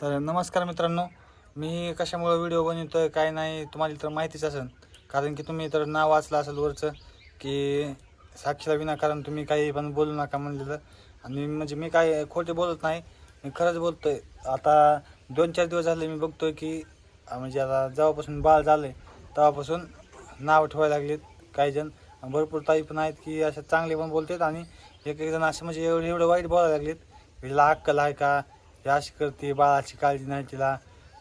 तर नमस्कार मित्रांनो मी कशामुळं व्हिडिओ बनवतोय काय नाही तुम्हाला तर माहितीच असेल. कारण की तुम्ही तर नाव वाचलं असेल वरचं की साक्षीला विनाकारण तुम्ही काही पण बोलू नका म्हणलेलं. आणि म्हणजे मी काय खोटे बोलत नाही मी खरंच बोलतोय. आता दोन चार दिवस झाले मी बघतोय की म्हणजे आता जेव्हापासून बाळ झालंय तेव्हापासून नाव ठेवायला लागलेत काही जण. भरपूर ताई पण आहेत की असे चांगले पण बोलतात आणि एक एक जण असं म्हणजे एवढं एवढं वाईट बोलायला लागलेत. हिला अक्कल आहे का? हे अशी करते बाळाची काळजी नाही तिला.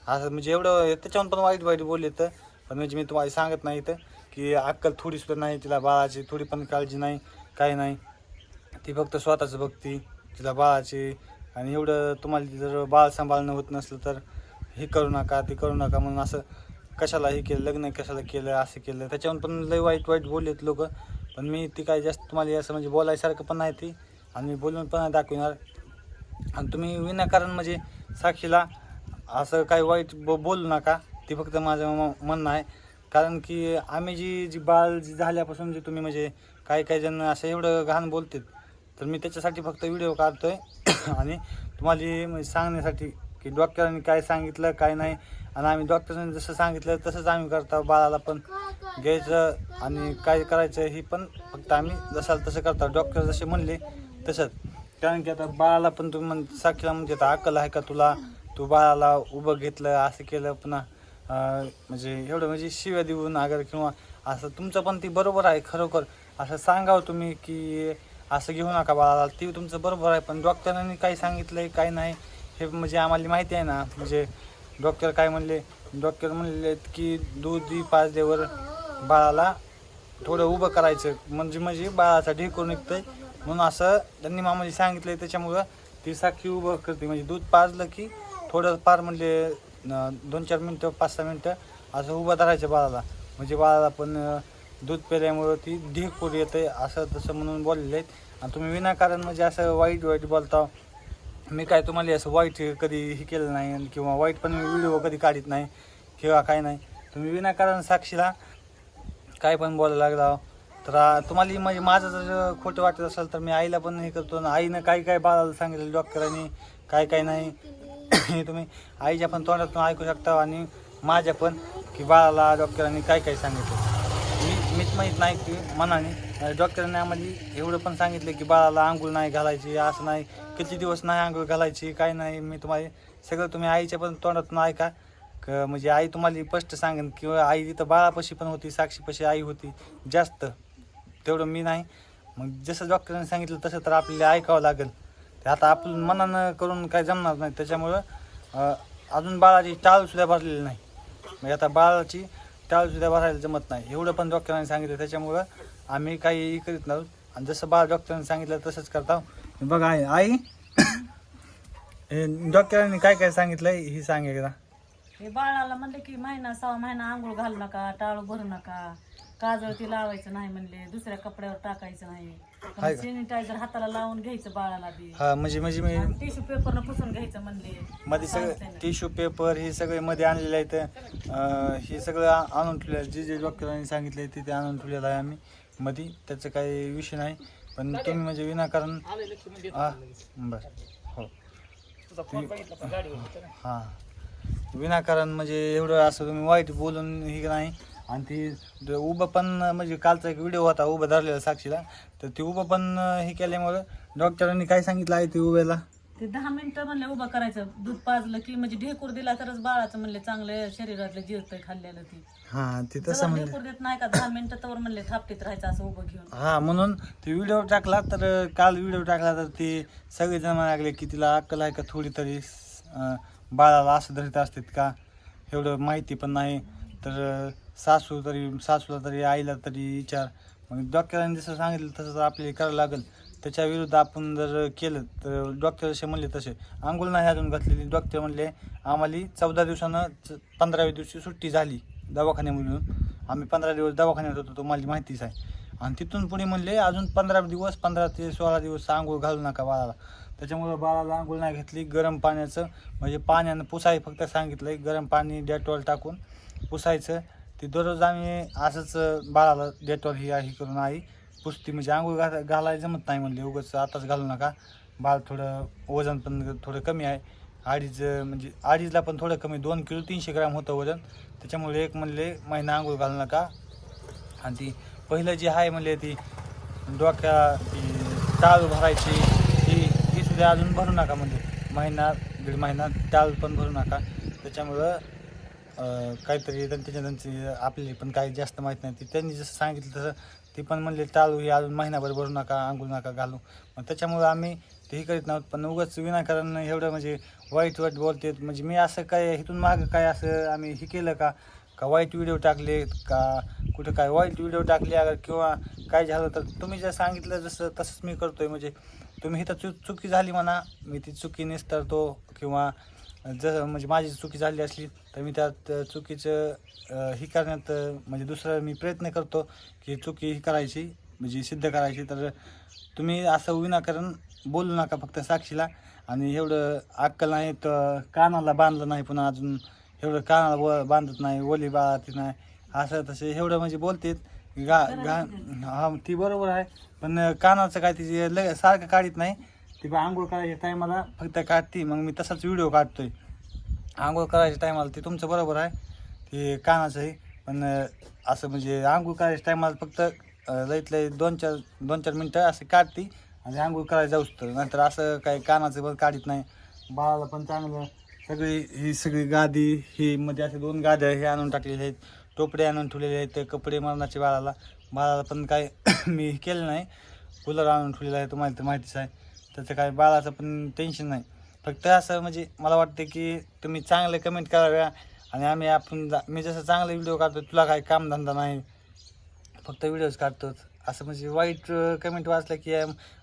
असं म्हणजे एवढं त्याच्याहून पण वाईट वाईट बोलले तर. पण म्हणजे मी तुम्हाला सांगत नाही तर की अक्कल थोडी सुद्धा नाही तिला बाळाची थोडी पण काळजी नाही काही नाही. ती फक्त स्वतःच बघती तिला बाळाची. आणि एवढं तुम्हाला जर बाळ सांभाळणं होत नसलं तर हे करू नका ते करू नका म्हणून असं कशाला हे केलं लग्न कशाला केलं असं केलं. त्याच्याहून पण लई वाईट वाईट बोललेत लोक. पण मी ती काय जास्त तुम्हाला असं म्हणजे बोलायसारखं पण नाही ती. आणि मी बोलून पण दाखविणार दाखवणार. आणि तुम्ही विनाकारण म्हणजे साक्षीला असं काही वाईट ब बोलू नका. ते फक्त माझं म्हणणं आहे. कारण की आम्ही जी जी बाळ जी झाल्यापासून जे तुम्ही म्हणजे काही काही जण असं एवढं घाण बोलतात तर मी त्याच्यासाठी फक्त व्हिडिओ काढतोय. आणि तुम्हाला म्हणजे सांगण्यासाठी की डॉक्टरांनी काय सांगितलं काय नाही. आणि आम्ही डॉक्टरांनी जसं सांगितलं तसंच आम्ही करतो बाळाला पण घ्यायचं आणि काय करायचं ही पण फक्त आम्ही जसाल तसं करतो. डॉक्टर जसे म्हणले तसंच. कारण की आता बाळाला पण तुम्ही म्हण साक्षीला म्हणजे आता अक्कल आहे का तुला? तू बाळाला उभं घेतलं असं केलं पुन्हा अं, म्हणजे एवढं म्हणजे शिव्या देऊन अगर किंवा असं तुमचं पण ती बरोबर आहे खरोखर. असं सांगावं तुम्ही की असं घेऊ नका बाळाला ती तुमचं बरोबर आहे पण डॉक्टरांनी काय सांगितलंय काय नाही हे म्हणजे आम्हाला माहिती आहे ना. म्हणजे डॉक्टर काय म्हणले डॉक्टर म्हणले की दूध पाच देवर बाळाला थोडं उभं करायचं. म्हणजे म्हणजे बाळाचा ढेकूर निघतंय. म्हणून असं त्यांनी मामाजी सांगितलंय त्याच्यामुळं ती साखी उभं करते. म्हणजे दूध पाजलं की थोडं फार म्हणजे दोन चार मिनटं पाच सहा मिनटं असं उभं धरायचं बाळाला. म्हणजे बाळाला पण दूध पेल्यामुळं ती ढेकूर येते असं तसं म्हणून बोललेले आहेत. आणि तुम्ही विनाकारण म्हणजे असं वाईट वाईट बोलता मी काय तुम्हाला असं वाईट कधी हे केलं नाही आणि किंवा वाईट पण व्हिडिओ कधी काढत नाही किंवा काय नाही. तुम्ही विनाकारण साक्षीला काय पण बोलायला लागला तर आ, तुम्हाला म्हणजे माझं जर खोटं वाटत असेल तर मी आईला पण हे करतो. आणि आईनं काय काय बाळाला सांगितलं डॉक्टरांनी काय काय नाही. हे तुम्ही आईच्या पण तोंडातून ऐकू शकता आणि माझ्या पण की बाळाला डॉक्टरांनी काय काय सांगितलं. मी मीच माहीत नाही की मनाने डॉक्टरांनी आम्हाला एवढं पण सांगितलं की बाळाला आंघोळ नाही घालायची असं नाही किती दिवस नाही आंघोळ घालायची काय नाही. मी तुम्हाला सगळं तुम्ही आईच्या पण तोंडातून ऐका. क म्हणजे आई तुम्हाला स्पष्ट सांगेन किंवा आई तिथं बाळापाशी पण होती साक्षीपाशी आई होती जास्त. तेवढं मी नाही. मग जसं डॉक्टरांनी सांगितलं तसं तर आपल्याला ऐकावं लागेल. ते आता आपण मनानं करून काय जमणार नाही. त्याच्यामुळं अजून बाळाची टाळसुद्धा भरलेली नाही. म्हणजे आता बाळाची टाळसुद्धा भरायला जमत नाही. एवढं पण डॉक्टरांनी सांगितलं. त्याच्यामुळं आम्ही काही करीत नाही. आणि जसं बाळ डॉक्टरांनी सांगितलं तसंच करता बघा आई आई. हे डॉक्टरांनी काय काय सांगितलं ही सांग एकदा. हे बाळाला म्हणलं की महिना सहा महिना आंघोळ घालू नका टाळू भरू नका. काजळ ती लावायचं नाही म्हणले दुसऱ्या कपड्यावर टाकायचं हाय नाही का? सॅनिटायझर हाताला लावून घ्यायचं बाळाला बी. हा म्हणजे म्हणजे मी टिश्यू पेपरनं पुसून घ्यायचं म्हणले. मध्ये सगळं. टिश्यू पेपर हे सगळे मध्ये आणलेलं आहे तर अं, हे सगळं आ- आणून ठेवलेलं आहे. जे जे डॉक्टरांनी सांगितलं आहे ते ते आणून ठेवलेलं आहे आम्ही. मध्ये त्याचं काही विषय नाही. पण तुम्ही म्हणजे विनाकारण हा बरं. हो. हां. विनाकारण म्हणजे एवढं असं तुम्ही वाईट बोलून हे नाही. आणि ती द- उभं पण म्हणजे कालचा एक व्हिडिओ होता उभं धरलेला साक्षीला. तर ते उभं पण हे केल्यामुळं डॉक्टरांनी काय सांगितलं आहे ते उभ्याला? ते दहा मिनिटं म्हणले उभं करायचं दूध पाजलं की म्हणजे ढेकूर दिला तरच बाळाचं म्हणले चांगलं शरीरातलं जिरतंय खाल्लेलं ती. हां ते तसं जर म्हणजे ढेकूर देत नाही का दहा मिनिटं तर म्हणले थापटीत राहायचं असं उभं घेऊन. हा म्हणून ते व्हिडिओ टाकला तर काल व्हिडिओ टाकला तर ते सगळे जण म्हणायला लागले की तिला अक्कल आहे का थोडी तरी अं, बाळाला असं धरीत असतात का? एवढं माहिती पण नाही. तर सासू तरी सासूला तरी आईला तरी विचार. मग डॉक्टरांनी जसं सांगितलं तसं तर आपल्याला करावं लागेल. त्याच्या विरुद्ध आपण जर केलं तर डॉक्टर जसे म्हणले तसे. आंघोळ नाही अजून घातलेली. डॉक्टर म्हणले आम्हाला चौदा दिवसानं च- पंधराव्या दिवशी सुट्टी झाली दवाखान्यामधून आम्ही पंधरा दिवस दवाखान्यात होतो तुम्हाला माहितीच आहे. आणि तिथून पुढे म्हणले अजून पंधरा दिवस पंधरा ते सोळा दिवस आंघोळ घालू नका बाळाला. त्याच्यामुळं बाळाला आंघोळ नाही घेतली. गरम पाण्याचं म्हणजे पाण्यानं पुसाय फक्त सांगितलं गरम पाणी डेटॉल टाकून पुसायचं. ते दररोज आम्ही असंच बाळाला डेटॉल ही ही करून आई पुसती. म्हणजे आंघोळ घा घालायला जमत नाही म्हणले उगाच आताच घालू नका. बाळ थोडं वजन पण थोडं कमी आहे. अडीच म्हणजे अडीचला पण थोडं कमी दोन किलो तीनशे ग्राम होतं वजन. त्याच्यामुळे एक म्हणले महिना आंघोळ घालू नका. आणि ती पहिलं जी आहे म्हणले ती डोक्या ती भरायची ती ही सुद्धा अजून भरू नका म्हणजे महिना दीड महिना टाळ पण भरू नका. त्याच्यामुळं अं, काहीतरी त्यांच्या त्यांची आपली पण काही जास्त माहीत नाही. ती त्यांनी जसं सांगितलं तसं ती पण म्हणले टाळू हे अजून महिनाभर भरू नका आंघोळ नका घालू. मग त्याच्यामुळं आम्ही तेही करीत नव्हतं पण उगाच विनाकारण एवढं म्हणजे वाईट वाईट बोलते. म्हणजे मी असं काय इथून मागं काय असं आम्ही हे केलं का? का वाईट व्हिडिओ टाकले का? कुठं काय वाईट व्हिडिओ टाकले अगर किंवा काय झालं तर तुम्ही जर सांगितलं जसं तसंच मी करतोय. म्हणजे तुम्ही इथं चुक चुकी झाली म्हणा मी ती चुकी निस्तरतो किंवा जर म्हणजे माझी चुकी झाली असली तर मी त्यात चुकीचं ही करण्यात म्हणजे दुसरं मी प्रयत्न करतो की चुकी ही करायची म्हणजे सिद्ध करायची. तर तुम्ही असं विनाकारण बोलू नका फक्त साक्षीला. आणि एवढं अक्कल नाही तर कानाला बांधलं नाही पुन्हा अजून. एवढं कानाला ब बांधत नाही ओली बाळती नाही. असं तसे एवढं म्हणजे बोलतेत. गा गा हा ती बरोबर आहे. पण कानाचं काय तिचे लग सारखं काढीत नाही. ती बा आंघोळ करायच्या टायमाला फक्त काढते. मग मी तसाच व्हिडिओ काढतोय. आंघोळ करायच्या टायमाला ते तुमचं बरोबर आहे. ते आहे. पण असं म्हणजे आंघोळ करायच्या टायमाला फक्त लईत लई दोन चार दोन चार मिनटं असं काढते आणि आंघोळ करायला जाऊच तर. नंतर असं काही कानाचं पण काढत नाही. बाळाला पण चांगलं सगळी ही सगळी गादी ही मध्ये असे दोन गाद्या हे आणून टाकलेले आहेत. टोपडे आणून ठेवलेले आहेत कपडे मरणाचे बाळाला. बाळाला पण काय मी हे केलं नाही. कूलर आणून ठेवलेलं आहे. तुम्हाला तर माहितीच आहे. त्याचं काय बाळाचं पण टेन्शन नाही. फक्त असं म्हणजे मला वाटतं की तुम्ही चांगले कमेंट कराव्या आणि आम्ही आपण जा- मी जसं चांगले व्हिडिओ काढतो तुला काही कामधंदा नाही. फक्त व्हिडिओज काढतोच. असं म्हणजे वाईट कमेंट वाचलं की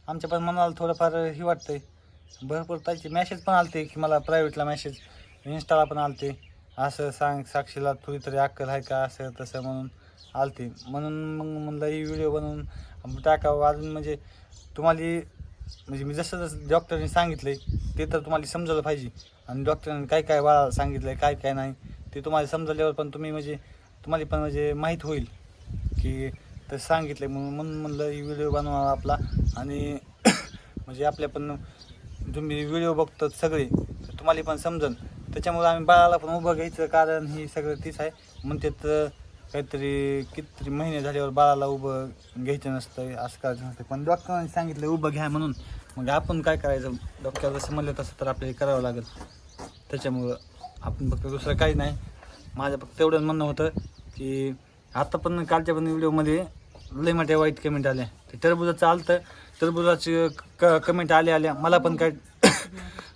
आमच्या पण मनाला थोडंफार हे वाटतंय. भरपूर त्याचे मॅसेज पण आलते की मला प्रायव्हेटला मॅसेज इन्स्टाला पण आलते. असं सांग साक्षीला थोडी तरी अक्कल आहे का? असं तसं म्हणून आलते. म्हणून मग म्हणलं ही व्हिडिओ बनवून टाकावं. अजून म्हणजे तुम्हाला म्हणजे मी जसं जसं डॉक्टरने सांगितलंय ते तर तुम्हाला समजायला पाहिजे. आणि डॉक्टरांनी काय काय बाळाला सांगितलंय काय काय नाही ते तुम्हाला समजल्यावर पण तुम्ही म्हणजे तुम्हाला पण म्हणजे माहीत होईल. की तर सांगितलं म्हणून म्हणून म्हणलं ही व्हिडिओ बनवा आपला. आणि म्हणजे आपल्या पण तुम्ही व्हिडिओ बघतात सगळे तर तुम्हाला पण समजन. त्याच्यामुळे आम्ही बाळाला पण उभं घ्यायचं कारण ही सगळं तीच आहे. म्हणते तर काहीतरी कितीतरी महिने झाल्यावर बाळाला उभं घ्यायचं नसतं असं करायचं नसतं. पण डॉक्टरांनी सांगितलं उभं घ्या म्हणून. मग आपण काय करायचं? डॉक्टर जसं म्हणलं तसं तर आपल्याला करावं लागेल. त्याच्यामुळं आपण फक्त दुसरं काही नाही. माझं फक्त एवढंच म्हणणं होतं की आता पण कालच्या पण व्हिडिओमध्ये लय मोठ्या वाईट कमेंट आल्या. ते टरबुजाचं आलतं. टरबुजाचे क कमेंट आल्या आल्या. मला पण काय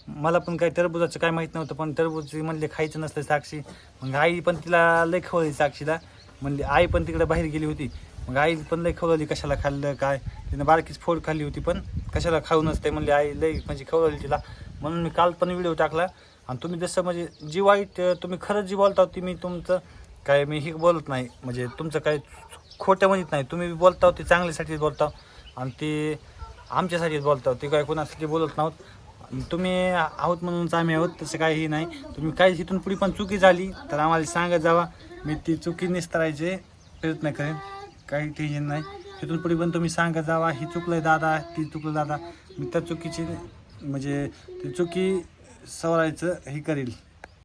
मला पण काही टरबुजाचं काय माहीत नव्हतं पण टरबूज म्हणले खायचं नसतं साक्षी. मग आई पण तिला लय खवळली साक्षीला. म्हणली आई पण तिकडे बाहेर गेली होती. मग आई पण लय खवळली कशाला खाल्लं काय? तिने बारकीच फोड खाल्ली होती पण कशाला खाऊ नसते म्हणले आई लय म्हणजे खवळली तिला. म्हणून मी काल पण व्हिडिओ टाकला. आणि तुम्ही जसं म्हणजे जी वाईट तुम्ही खरंच जी बोलता ती मी तुमचं काय मी हे बोलत नाही. म्हणजे तुमचं काय खोटं म्हणत नाही. तुम्ही बोलता ते चांगल्यासाठीच बोलता. आणि ते आमच्यासाठीच बोलता. ते काय कोणासाठी बोलत नाहीत. तुम्ही आहोत म्हणूनच आम्ही आहोत तसं काहीही नाही. तुम्ही काही इथून पुढे पण चुकी झाली तर आम्हाला सांगत जावा. मी ती चुकी निस्तरायचे प्रयत्न करेन. काही टेन्शन नाही. तिथून पुढे पण तुम्ही सांगत जावा ही चुकलंय दादा ती चुकलं दादा. मी त्या चुकीची म्हणजे ती चुकी सवरायचं हे करेल.